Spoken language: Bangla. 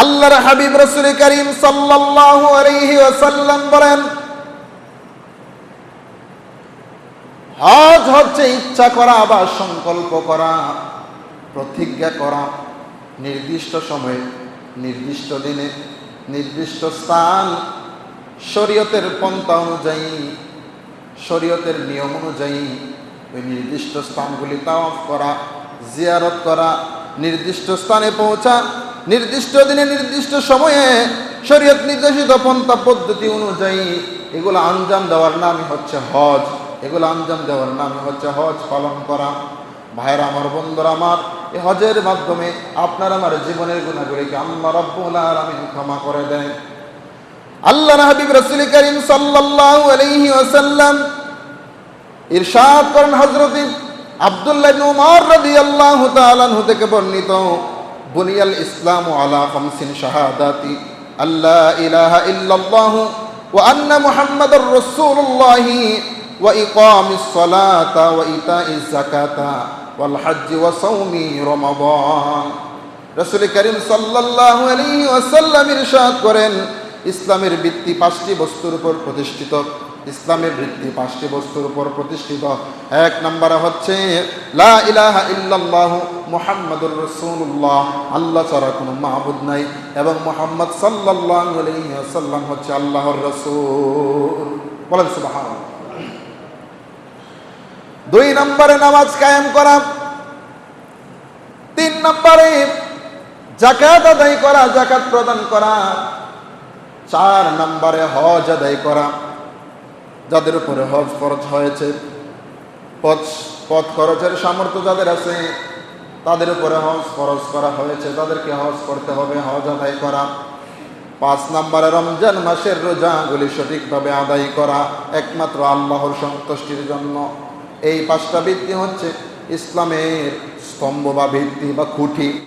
আল্লাহর হাবিব রসুল করিম সাল্লাল্লাহু আলাইহি ওয়াসাল্লাম বলেন, হজ হচ্ছে ইচ্ছা করা বা সংকল্প করা, প্রতিজ্ঞা করা, নির্দিষ্ট সময়ে, নির্দিষ্ট দিনে, নির্দিষ্ট স্থান, শরীয়তের পন্থা অনুযায়ী, শরীয়তের নিয়ম অনুযায়ী, ওই নির্দিষ্ট স্থানগুলি তাওয়াফ করা, জিয়ারত করা, নির্দিষ্ট স্থানে পৌঁছা নির্দিষ্ট দিনে নির্দিষ্ট সময়ে শরীয়ত নির্দেশিত পন্থা পদ্ধতি অনুযায়ী এগুলো আঞ্জাম দেওয়ার নামই হচ্ছে হজ। এগুলো আঞ্জাম দেওয়ার নামই হচ্ছে হজ পালন করা। ভাইয়ের আমার, বন্ধুরা আমার, এই হজের মাধ্যমে আপনার আমার জীবনের গুণাগুলিকে আল্লাহ রব্বুল আলামিন ক্ষমা করে দেয় আল্লাহ হাবিব রাসূল করিম সাল্লাল্লাহু আলাইহি ওয়াসাল্লাম ইরশাদ করেন হযরত আব্দুল্লাহ ইবনে উমর রাদিয়াল্লাহু তাআলা থেকে বর্ণিত। বুনিয়াল ইসলাম আলা খামসিন শাহাদাতি, আল্লা ইলাহা ইল্লাল্লাহ ওয়া আন্না মুহাম্মাদার রাসূলুল্লাহ ওয়া ইকামিস সালাতা ওয়া ইতাইজ যাকাতা ওয়াল হজ্জ করিম সাল্লাল্লাহু ওয়াসাল্লাম ইরশাদ করেন, ইসলামের ভিত্তি পাঁচটি বস্তুর উপর প্রতিষ্ঠিত। ইসলামের ভিত্তি পাঁচটি বস্তুর উপর প্রতিষ্ঠিত। এক নম্বরে হচ্ছে লা ইলাহা ইল্লাল্লাহ মুহাম্মাদুর রাসূলুল্লাহ, আল্লাহ ছাড়া কোনো মাহবুদ নাই। এবং মোহাম্মদ সাল্লাল্লাহু আলাইহি ওয়াসাল্লাম হচ্ছে আল্লাহর রাসূল। বলেন সুবহানাল্লাহ। দুই নম্বরে নামাজ কায়েম করা। তিন নম্বরে জাকাত আদায় করা জাকাত প্রদান করা। চার নম্বরে হজ আদায় করা। যাদের উপরে হজ খরচ হয়েছে। পথ পথ খরচের সামর্থ্য যাদের আছে তাদের উপরে হজ ফরজ করা হয়েছে। তাদেরকে হজ করতে হবে, হজ আদায় করা। পাঁচ নম্বরে, রমজান মাসের রোজাগুলি সঠিকভাবে আদায় করা একমাত্র আল্লাহর সন্তুষ্টির জন্য। এই পাঁচটা বৃত্তি হচ্ছে ইসলামের স্তম্ভ বা ভিত্তি বা খুঁটি।